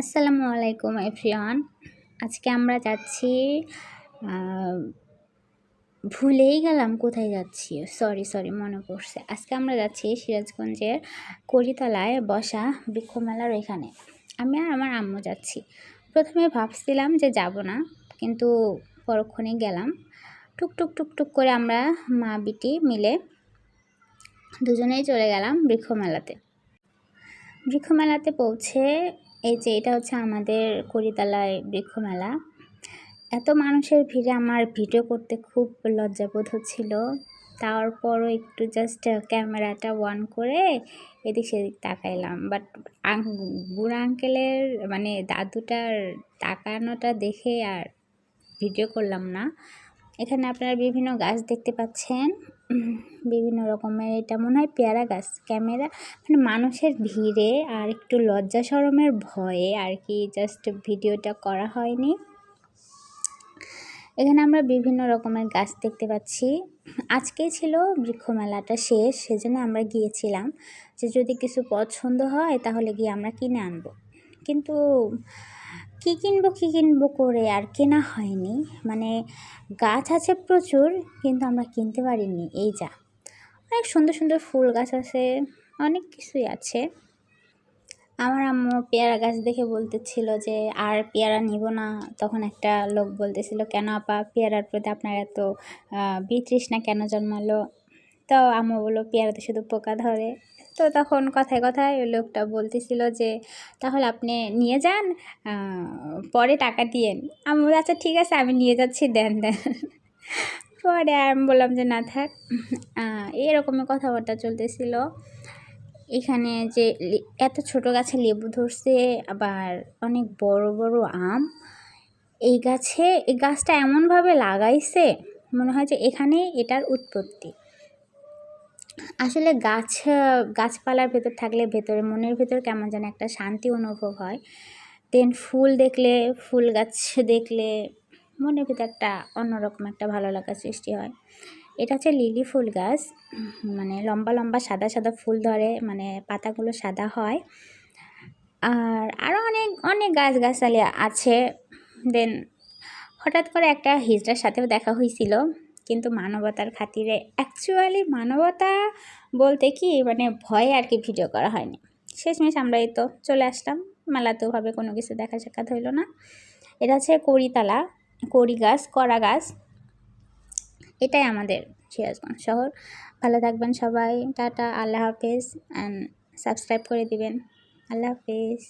আসসালামু আলাইকুম, এভরিওয়ান। আজকে আমরা যাচ্ছি ভুলেই গেলাম কোথায় যাচ্ছি। সরি সরি, মনে পড়ছে। আজকে আমরা যাচ্ছি সিরাজগঞ্জের করিতলায় বসা বৃক্ষমেলার ওইখানে। আমি আর আমার আম্মু যাচ্ছি। প্রথমে ভাবছিলাম যে যাব না, কিন্তু পরক্ষণে গেলাম। টুকটুক টুকটুক করে আমরা মা, বিটি মিলে দুজনেই চলে গেলাম বৃক্ষমেলাতে। বৃক্ষমেলাতে পৌঁছে এই যে এটা হচ্ছে আমাদের করিতলায় বৃক্ষমেলা। এত মানুষের ভিড়ে আমার ভিডিও করতে খুব লজ্জাবোধ হচ্ছিল। তারপরও একটু জাস্ট ক্যামেরাটা অন করে এদিক সেদিক তাকাইলাম। বাট বুড়া আঙ্কেলের মানে দাদুটার তাকানোটা দেখে আর ভিডিও করলাম না। এখানে আপনারা বিভিন্ন গাছ দেখতে পাচ্ছেন। বিভিন্ন রকমের এটা মনে হয় পেয়ারা গাছ, ক্যামেরা। মানে মানুষের ভিড়ে আর একটু লজ্জা সরমের ভয়ে আর কি জাস্ট ভিডিওটা করা হয়নি। এখানে আমরা বিভিন্ন রকমের গাছ দেখতে পাচ্ছি। আজকেই ছিল বৃক্ষমেলাটা শেষ, সেজন্য আমরা গিয়েছিলাম। যে যদি কিছু পছন্দ হয় তাহলে গিয়ে আমরা কিনে আনব। কিন্তু কী কিনবো কী কিনবো করে আর কেনা হয়নি। মানে গাছ আছে প্রচুর, কিন্তু আমরা কিনতে পারিনি। এই যা। অনেক সুন্দর সুন্দর ফুল গাছ আছে, অনেক কিছুই আছে। আমার আম্মু পেয়ারা গাছ দেখে বলতেছিল যে, আর পেয়ারা নিব না। তখন একটা লোক বলতেছিল, কেন আপা, পেয়ারার প্রতি আপনার এত বিতৃষ্ণা কেন জন্মালো? তো আম্মু বলল পেয়ারাতে শুধু পোকা ধরে। তো তখন কথায় কথায় ওই লোকটা বলতেছিল যে, তাহলে আপনি নিয়ে যান পরে টাকা দিয়েন আমি বলি আচ্ছা ঠিক আছে, আমি নিয়ে যাচ্ছি, দেন দেন। পরে আমি বললাম যে, না থাক। এরকমের কথাবার্তা চলতেছিল। এখানে যে এত ছোট গাছে লেবু ধরছে, আবার অনেক বড় বড় আম। এই গাছে, এই গাছটা এমনভাবে লাগাইছে, মনে হয় যে এখানে এটার উৎপত্তি। আসলে গাছ, গাছপালার ভেতর থাকলে ভেতরে, মনের ভেতর কেমন যেন একটা শান্তি অনুভব হয়। দেন ফুল দেখলে, ফুল গাছ দেখলে মনের ভিতর একটা অন্যরকম একটা ভালো লাগার সৃষ্টি হয়। এটা হচ্ছে লিলি ফুল গাছ মানে লম্বা লম্বা, সাদা সাদা ফুল ধরে মানে পাতাগুলো সাদা হয়। আর আরও অনেক অনেক গাছ গাছালি আছে। দেন হঠাৎ করে একটা হিজড়ার সাথেও দেখা হয়েছিল কিন্তু মানবতার খাতিরে অ্যাকচুয়ালি মানবতা বলতে কি মানে ভয়ে আর কি ভিডিও করা হয়নি। শেষমেশ আমরা এই তো চলে আসলাম। মেলাতেওভাবে কোনো কিছু দেখা সাক্ষাৎ হইল না। এটা হচ্ছে কড়িতলা কড়ি গাছ কড়া গাছ এটাই আমাদের সিরাজগঞ্জ শহর। ভালো থাকবেন সবাই। টাটা, আল্লাহ হাফেজ। অ্যান্ড সাবস্ক্রাইব করে দিবেন। আল্লাহ হাফেজ।